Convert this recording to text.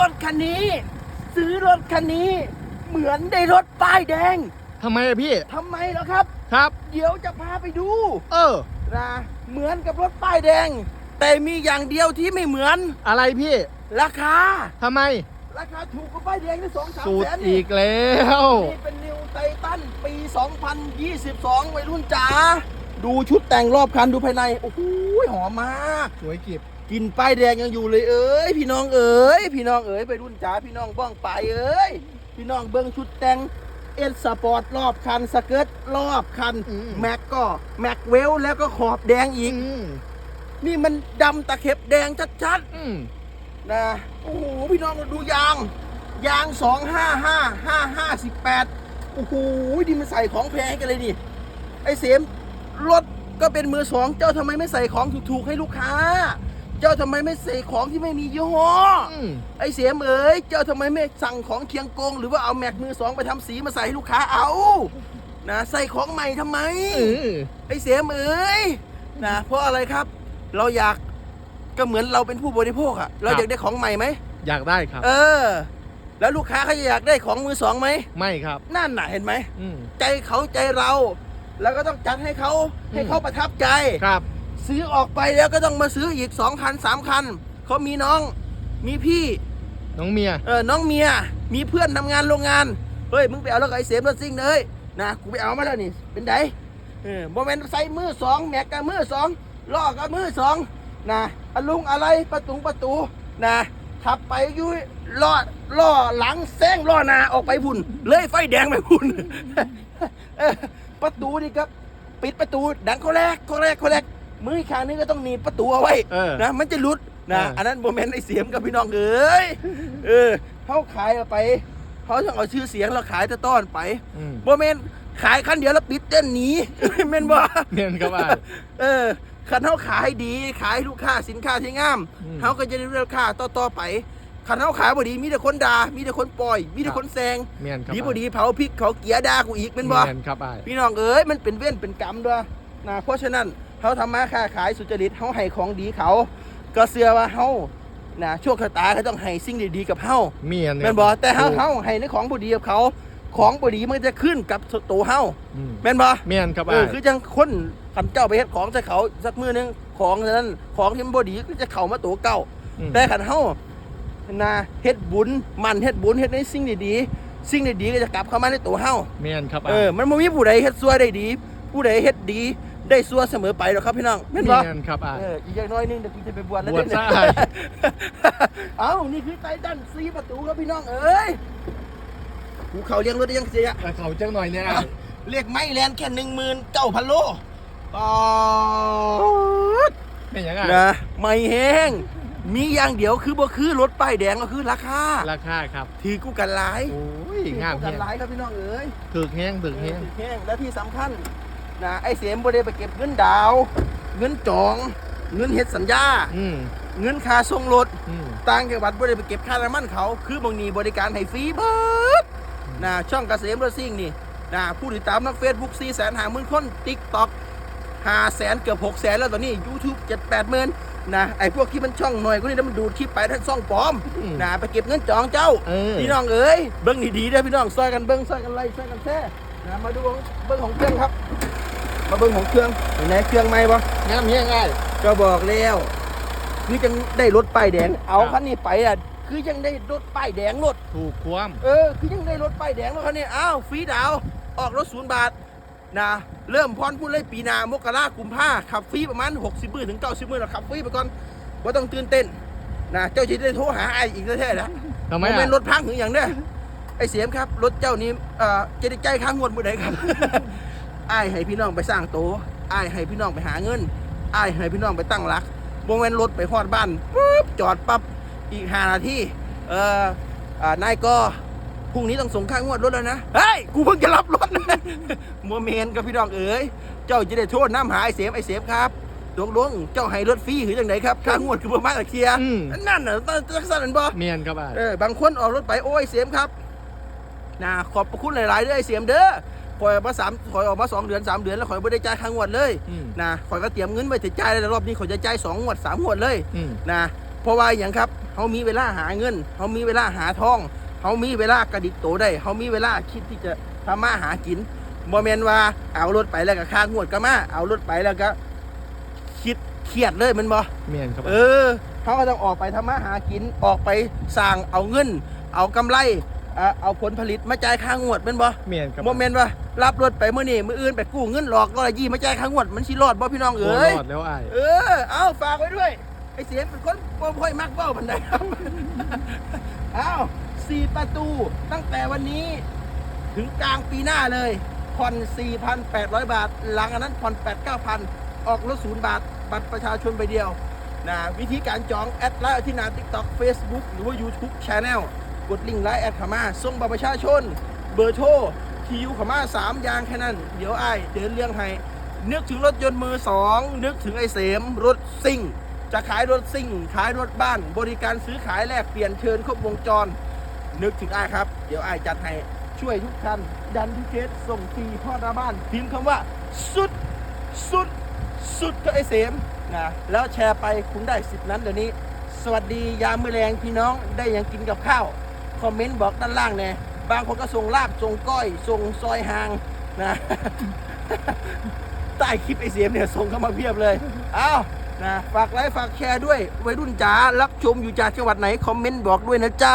รถคันนี้ ซื้อรถคันนี้ เหมือนได้รถป้ายแดงทำไมอะพี่ ทำไมเหรอครับ ครับ เดี๋ยวจะพาไปดูเออ นะเหมือนกับรถป้ายแดง แต่มีอย่างเดียวที่ไม่เหมือน อะไรพี่ราคา ทำไม ราคาถูกกว่าป้ายแดงที่สองสามสูตแสรนอีนี่กแล้ว นี่เป็นนิวไททันปี 2022 วัยรุ่นจ๋าดูชุดแต่งรอบคันดูภายใน โอ้โหหอมมาก สวยกิบ กลินป้ายแดงยังอยู่เลยเอ้ยพี่น้องเอ้ยพี่น้องเอ้ยไปรุ่นจ๋าพี่น้องบ้องไปเอ้ยพี่น้องเบิ้งชุดแต่งเอ็นสปอร์ตรอบคันสเกิร์ตรอบคันแม็กก็แม็กเวลแล้วก็ขอบแดงอีกอืมนี่มันดำตะเข็บแดงชัดอืมๆนะโอ้โหพี่น้องดูยาง ยางสองห้าห้าห้าห้าสิบแปดโอ้โหดิมันใส่ของแพงให้กันเลยดิไอ้เสมรถก็เป็นมือสองเจ้าทำไมไม่ใส่ของถูกๆให้ลูกค้า เจ้าทำไมไม่ใส่ของที่ไม่มียี่ห้ออืมไอ้เสียมเอ๋ยเจ้าทำไมไม่สั่งของเคียงกง หรือว่าเอาแม็กมือสองไปทำสีมาใส่ให้ลูกค้าเอา นะใส่ของใหม่ทำไม เออไอ้เสียมเอ๋ยนะเพราะอะไรครับ เราอยากก็เหมือนเราเป็นผู้บริโภคอะเราอยากได้ของใหม่ไหมอยากได้ครับ เออ แล้วลูกค้าเขาจะอยากได้ของมือสองไหมไม่ครับ นั่นน่ะเห็นไหม อืม ใจเขาใจเรา แล้วก็ต้องจัดให้เขาให้เขาประทับใจ ครับ ซื้อออกไปแล้วก็ต้องมาซื้ออีกสองคันสามคันเขามีน้องมีพี่น้องเมียเออน้องเมียมีเพื่อนทำงานโรงงานเฮ้ยมึงไปเอารถไอ้เสมรถซิ่งเลยนะกูไปเอามาแล้วนี่เป็นไดเออโมเมนต์ใส่มือสองแม็กกับมือสองล้อกับมือสองนะอะลุงอะไรประตูประตูนะขับไปอยุ้ยล้อล้อหลังแซงล้อหน้าออกไปพุ่นเลยไฟแดงไปพุ่นเออประตูนี่ครับ ปิดประตูดังเขาแรกเขาแรกเขาแรก มืออีกข้างนึงก็ต้องหนีบประตูเอาไว้เออนะมันจะหลุดนะเอออั อันนั้นโมเมนต์ไอ้เสียมกับพี่น้องเอ้ยเออเขาขายเอาไปเขาต้องเอาชื่อเสียงเราขายตะต้อนไปอืมโมเมนต์ขายคันเดียวแล้วปิดเต้นหนี เมนบ่เมียนครับอะเออคันเขาขายดี ขายให้ลูกค้าสินค้าที่งามอืมเขาก็จะได้ราคาต่อต่อไปคันเขาขายบ่ดีมีแต่คนด่ามีแต่คนปล่อย มีแต่คนแซงเมียนครับดีบ่ดีเผาพริกเขาเกียร์ด่ากูอีกเมนบ่เมียนครับอะพี่น้องเอ้ยมันเป็นเว้นเป็นกรรมด้วยนะเพราะฉะนั้น เขาทำมาค้าขายสุจริตเขาให้ของดีเขา ก็เชื่อว่าเขานะโชคชะตาเขาต้องให้สิ่งดีๆกับเขาเมียนแม่นบ่แต่เขาเขาให้ในของบดีกับเขา ของบดีมันจะขึ้นกับตัวเฮาอืมแม่นบ่เมียนครับเออะอคือจังคนขันเจ้าไปเฮ็ดของใส่เขาสักมือหนึงของนั้นของที่มันบ่ดีก็จะเข้ามาตัวเก่ามแต่ขันเฮานะเฮ็ดบุญมันเฮ็ดบุญเฮ็ดในสิ่งดีๆสิ่งดีๆก็จะกลับเข้ามาในตัวเฮาเมียนครับเออะอมันไม่มีผู้ใดเฮ็ดซัวได้ดี ผู้ใดเฮ็ดดี ได้ซัวเสมอไปหรอกครับพี่น้องแม่นบ่เมียนครับอะเอออีกอย่างน้อยนึงเดี๋ยวกูจะไปบวชแล้วบวชเด้อซะเอ้านี่คือไตตันซีประตูครับพี่น้องเอ้ยกูเขาเลี้ยงรถได้ยังเสีย แต่เขาจังหน่อยเนี่ยเรียกไม่แลนแค่หนึ่งหมื่นเก้าพันโลปอดเป็นยังไงนะไม่แห้ง มีอย่างเดียวคือบ่คือรถป้ายแดงก็คือราคา ราคาครับถือกูกันหลายโอ้ยงามถือกูกัแห้นงหลายครับพี่น้องเอ้ยถึกแห้งถึกแห้งแห้งและที่สำคัญ นะไอ้เสียมบ่ได้ไปเก็บเงินดาว เงินจอง เงินเฮ็ดสัญญา อืมเงินค่าส่งรถอืมต่างจังหวัดบ่ได้ไปเก็บค่าน้ำมันเขา คือบางนีบริการให้ฟรีเบิดนะช่องเกษมรถซิ่งนี่นะผู้ติดตามนักเฟซบุ๊ก4แสนหาหมื่นคนติ๊กต็อกห้าแสนเกือบหกแสนแล้วตอนนี้ YouTube เจ็ดแปดหมื่นนะไอ้พวกที่มันช่องหน่อยก็นี่แล้วมันดูดคลิปไปทั้งซ่องปลอมอืมนะไปเก็บเงินจองเจ้า เออพี่น้องเอ้ยเบิ้งดีๆเด้อพี่น้องซอยกันเบิ้งซอยกันไล่ซอยกันแท้นะมาดูเบิ้งของเครื่องครับ มาเบิ้งของเครื่องเห็นไหนเครื่องไหมบ่งามแห้งง่ายก็บอกแล้วคือจังได้รถป้ายแดง เอาครับคันนี้ไปอะคือยังได้รถป้ายแดงรถถูกความเออคือยังได้รถป้ายแดงรถคันนี้อ้าวฟรีดาวน์ออกรถศูนย์บาทนะเริ่มพรพูดเลยปีหนามกรากุมภาขับฟรีประมาณ 60มื้อถึง 90มื้อแล้วขับฟรีไปก่อนว่าต้องตื่นเต้นนะเจ้าจะได้โทรหาไอ้อีกแท้ๆนะทำไมมันเป็นอะรถพังหรืออย่างเนี้ยไอ้เสียมครับ รถเจ้านี้เอ่อจะได้ใจายค้างงวดมือไหนครับ อ้ายให้พี่น้องไปสร้างโตวอ้ายให้พี่น้องไปหาเงินอ้ายให้พี่น้องไปตั้งหลักวงเว้นรถไปฮอดบ้านปุ๊บจอดปั๊บอีกห้านาทีเอ่ออ่านายก็พรุ่งนี้ต้องส่งค่างวดรถแล้วนะเฮ้ยกูเพิ่งจะรับรถนะมัวเมนกับพี่น้องเอ๋ยเจ้าจะได้โทษน้ำหาไอ้เสียมไอ้เสียมครับตกลงเจ้าให้รถฟรีหรือจังไหนครับค่างวดคือประมาณตะเคลียร์อืมนั่นน่ะตั้งตั้งสั้นนั่นบ่เมียนครับอะเออบางคนออกรถไปโอ้ยเสียมครับนะขอบพระคุณหลายๆเด้อไอ้เสียมเด้อ คอยมาสามคอยออกมาสองเดือนสามเดือนแล้วคอยไม่ได้จ่ายค่างวดเลยอืม นะคอยก็เตรียมเงินไว้จะจ่ายแล้วรอบนี้คอยจะจ่ายสองงวดสามงวดเลย อืม นะเพราะว่าอย่างครับเฮเขามีเวลาหาเงินเขามีเวลาหาทองเขามีเวลากระดิกโตได้เขามีเวลาคิดที่จะทำมาหากินบ่แมนว่าเอารถไปแล้วก็ค่างวดก็มาเอารถไปแล้วก็ คิดเครียดเลยแมันบ่ เมียนครับ เออเขาก็ต้องออกไปทำมาหากินออกไปสร้างเอาเงิน เอากำไร อะเอาผลผลิตมาจ่ายค่างวดแมันบ่เมียนครับโมเมนต์ว่ารับรถไปมื้อนี้มื้ออื่นไปกู้เงินหลอกร้อยยี่มาจ่ายค่างวดมันสิรอดบ่พี่น้องโอ้เอ้ยรอดแล้วไอ้ายเออเอาฝากไว้ด้วยไอ้เสียงเป็นคนบ่ค่อยมักเบ้าบันไดครับเอาสี่ประตูตั้งแต่วันนี้ ถึงกลางปีหน้าเลยผ่อน4,800 บาท หลังอันนั้นผ่อน8 9,000 ออกรถศูนย์บาท บัตรประชาชนไปเดียวนะวิธีการจองแอดไลน์ที่หนา TikTok Facebook หรือว่า YouTube Channel กดลิงก์ไลน์แอดขามาส่งบัตรประชาชน เบอร์โทรทียูขามาสามอย่างแค่นั้น เดี๋ยวไอ้เดินเรื่องให้นึกถึงรถยนต์มือสองนึกถึงไอ้เสมรถซิ่ง จะขายรถซิ่ง ขายรถบ้าน บริการซื้อขายแลกเปลี่ยนเชิญครบวงจร นึกถึงไอ้ครับ เดี๋ยวไอ้จัดให้ช่วยทุกท่านดันทุกเคสส่งฟรีพ่อหน้าบ้าน พิมพ์คำว่า สุด สุด สุดก็ไอ้เสมนะแล้วแชร์ไปคุณได้สิทธินั้นเดี๋ยวนี้ สวัสดียามมื้อแรงพี่น้องได้ยังกินกับข้าว คอมเมนต์บอกด้านล่างเนี่ยบางคนก็ส่งลาบส่งก้อยส่งซอยหางนะใต้คลิปไอเสียมเนี่ยส่งเข้ามาเพียบเลย อ้าวนะฝากไลค์ฝากแชร์ด้วยวัยรุ่นจ๋ารับชมอยู่จากจังหวัดไหน คอมเมนต์บอกด้วยนะจ๊ะ